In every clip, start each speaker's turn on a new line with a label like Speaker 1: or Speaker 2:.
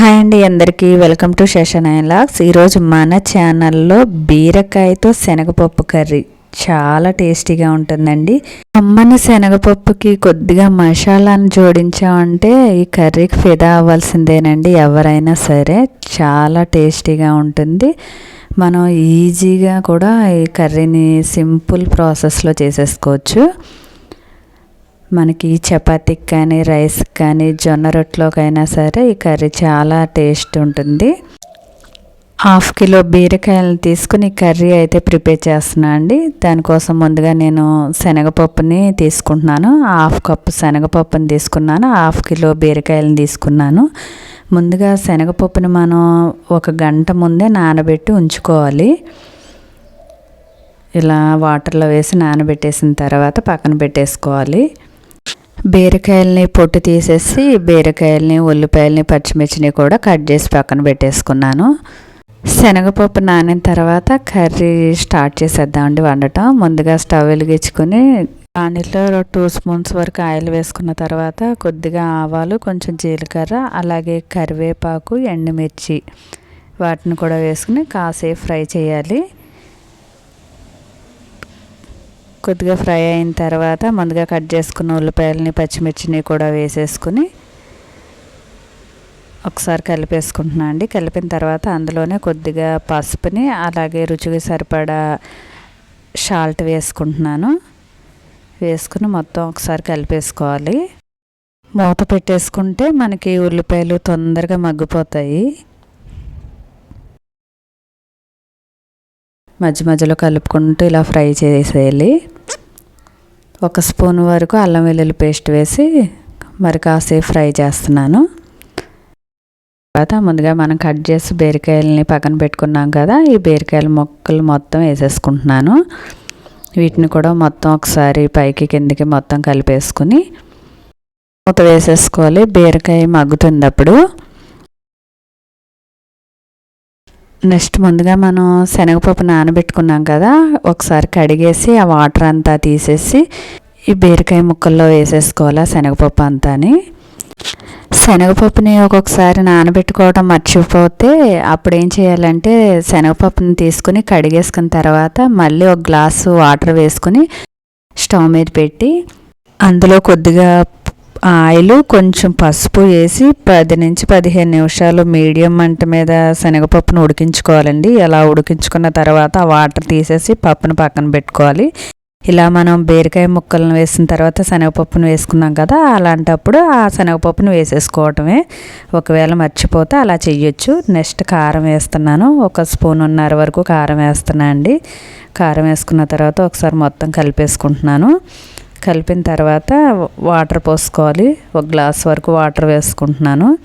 Speaker 1: Hi అండి అందరికీ welcome to Seshan lakhs ఈరోజు మన ఛానల్లో బీరకాయతో శనగపప్పు కర్రీ. చాలా టేస్టీగా ఉంటుందండి. అమ్మని శనగపప్పుకి కొద్దిగా మసాలాను జోడించామంటే ఈ కర్రీకి ఫిదా అవ్వాల్సిందేనండి. ఎవరైనా సరే చాలా టేస్టీగా ఉంటుంది. మనం ఈజీగా కూడా ఈ కర్రీని సింపుల్ ప్రాసెస్లో చేసేసుకోవచ్చు. మనకి చపాతీకి కానీ రైస్కి కానీ జొన్న రొట్టెలోకైనా సరే ఈ కర్రీ చాలా టేస్ట్ ఉంటుంది. హాఫ్ కిలో బీరకాయలు తీసుకుని కర్రీ అయితే ప్రిపేర్ చేస్తున్నా అండి. దానికోసం ముందుగా నేను శనగపప్పుని తీసుకుంటున్నాను. హాఫ్ కప్పు శనగపప్పుని తీసుకున్నాను. హాఫ్ కిలో బీరకాయలను తీసుకున్నాను. ముందుగా శనగపప్పుని మనం ఒక గంట ముందే నానబెట్టి ఉంచుకోవాలి. ఇలా వాటర్లో వేసి నానబెట్టేసిన తర్వాత పక్కన పెట్టేసుకోవాలి. బీరకాయలని పొట్టు తీసేసి బీరకాయలని ఉల్లిపాయలని పచ్చిమిర్చిని కూడా కట్ చేసి పక్కన పెట్టేసుకున్నాను. శనగపప్పు నానిన తర్వాత కర్రీ స్టార్ట్ చేసేద్దామండి వండటం. ముందుగా స్టవ్ వెలిగించుకొని దానిలో టూ స్పూన్స్ వరకు ఆయిల్ వేసుకున్న తర్వాత కొద్దిగా ఆవాలు కొంచెం జీలకర్ర అలాగే కరివేపాకు ఎండుమిర్చి వాటిని కూడా వేసుకుని కాసేపు ఫ్రై చేయాలి. కొద్దిగా ఫ్రై అయిన తర్వాత ముందుగా కట్ చేసుకున్న ఉల్లిపాయలని పచ్చిమిర్చిని కూడా వేసేసుకుని ఒకసారి కలిపేసుకుంటున్నా అండి. కలిపిన తర్వాత అందులోనే కొద్దిగా పసుపుని అలాగే రుచికి సరిపడా సాల్ట్ వేసుకుంటున్నాను. వేసుకుని మొత్తం ఒకసారి కలిపేసుకోవాలి. మూత పెట్టేసుకుంటే మనకి ఉల్లిపాయలు తొందరగా మగ్గిపోతాయి. మధ్య మధ్యలో కలుపుకుంటూ ఇలా ఫ్రై చేసేయాలి. ఒక స్పూన్ వరకు అల్లం వెల్లుల్లి పేస్ట్ వేసి మరి కాసేపు ఫ్రై చేస్తున్నాను. తర్వాత ముందుగా మనం కట్ చేసి బీరకాయలని పక్కన పెట్టుకున్నాం కదా ఈ బీరకాయల మొక్కలు మొత్తం వేసేసుకుంటున్నాను. వీటిని కూడా మొత్తం ఒకసారి పైకి కిందకి మొత్తం కలిపేసుకుని మూత వేసేసుకోవాలి. బీరకాయ మగ్గుతుంది అప్పుడు నెక్స్ట్ ముందుగా మనం శనగపప్పు నానబెట్టుకున్నాం కదా ఒకసారి కడిగేసి ఆ వాటర్ అంతా తీసేసి ఈ బీరకాయ ముక్కల్లో వేసేసుకోవాలి శనగపప్పు అంతాని. శనగపప్పుని ఒక్కొక్కసారి నానబెట్టుకోవడం మర్చిపోతే అప్పుడు ఏం చేయాలంటే శనగపప్పుని తీసుకుని కడిగేసుకున్న తర్వాత మళ్ళీ ఒక గ్లాసు వాటర్ వేసుకుని స్టవ్ మీద పెట్టి అందులో కొద్దిగా ఆయిల్ కొంచెం పసుపు వేసి పది నుంచి పదిహేను నిమిషాలు మీడియం మంట మీద శనగపప్పును ఉడికించుకోవాలండి. ఇలా ఉడికించుకున్న తర్వాత ఆ వాటర్ తీసేసి పప్పును పక్కన పెట్టుకోవాలి. ఇలా మనం బీరకాయ ముక్కలను వేసిన తర్వాత శనగపప్పును వేసుకున్నాం కదా అలాంటప్పుడు ఆ శనగపప్పును వేసేసుకోవటమే. ఒకవేళ మర్చిపోతే అలా చెయ్యొచ్చు. నెక్స్ట్ కారం వేస్తున్నాను. ఒక స్పూన్ ఉన్నర వరకు కారం వేస్తున్నా అండి. కారం వేసుకున్న తర్వాత ఒకసారి మొత్తం కలిపేసుకుంటున్నాను. కలిపిన తర్వాత వాటర్ పోసుకోవాలి. ఒక గ్లాస్ వరకు వాటర్ వేసుకుంటున్నాను.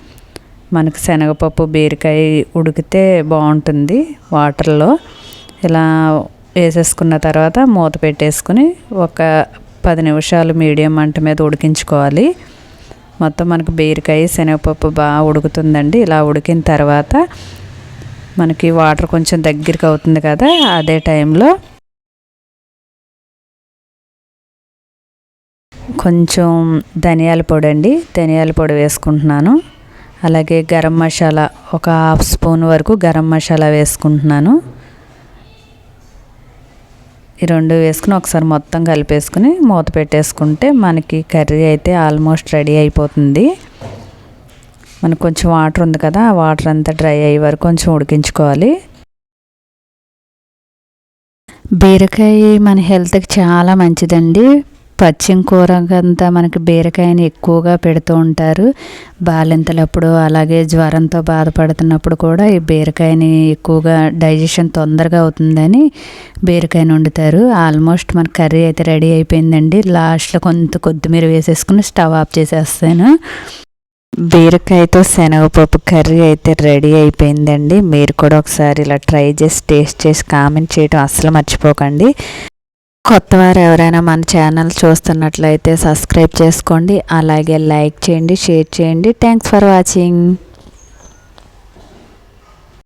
Speaker 1: మనకి శనగపప్పు బీరకాయ ఉడికితే బాగుంటుంది వాటర్లో. ఇలా వేసేసుకున్న తర్వాత మూత పెట్టేసుకుని ఒక పది నిమిషాలు మీడియం మంట మీద ఉడికించుకోవాలి. మొత్తం మనకు బీరకాయ శనగపప్పు బాగా ఉడుకుతుందండి. ఇలా ఉడికిన తర్వాత మనకి వాటర్ కొంచెం దగ్గరికి అవుతుంది కదా అదే టైంలో కొంచెం ధనియాల పొడి అండి ధనియాల పొడి వేసుకుంటున్నాను. అలాగే గరం మసాలా ఒక హాఫ్ స్పూన్ వరకు గరం మసాలా వేసుకుంటున్నాను. ఈ రెండు వేసుకుని ఒకసారి మొత్తం కలిపేసుకుని మూత పెట్టేసుకుంటే మనకి కర్రీ అయితే ఆల్మోస్ట్ రెడీ అయిపోతుంది. మనకు కొంచెం వాటర్ ఉంది కదా ఆ వాటర్ అంతా డ్రై అయ్యే వరకు కొంచెం ఉడికించుకోవాలి. బీరకాయ మన హెల్త్కి చాలా మంచిదండి. పచ్చిమ కూరకంతా మనకి బీరకాయని ఎక్కువగా పెడుతూ ఉంటారు. బాలింతలప్పుడు అలాగే జ్వరంతో బాధపడుతున్నప్పుడు కూడా ఈ బీరకాయని ఎక్కువగా డైజెషన్ తొందరగా అవుతుందని బీరకాయని వండుతారు. ఆల్మోస్ట్ మన కర్రీ అయితే రెడీ అయిపోయిందండి. లాస్ట్లో కొంత కొత్తిమీర వేసేసుకుని స్టవ్ ఆఫ్ చేసేస్తాను. బీరకాయతో శనగపప్పు కర్రీ అయితే రెడీ అయిపోయిందండి. మీరు కూడా ఒకసారి ఇలా ట్రై చేసి టేస్ట్ చేసి కామెంట్ చేయడం అస్సలు మర్చిపోకండి. కొత్తవారు ఎవరైనా మన ఛానల్ చూస్తున్నట్లయితే సబ్స్క్రైబ్ చేసుకోండి. అలాగే లైక్ చేయండి షేర్ చేయండి. Thanks for watching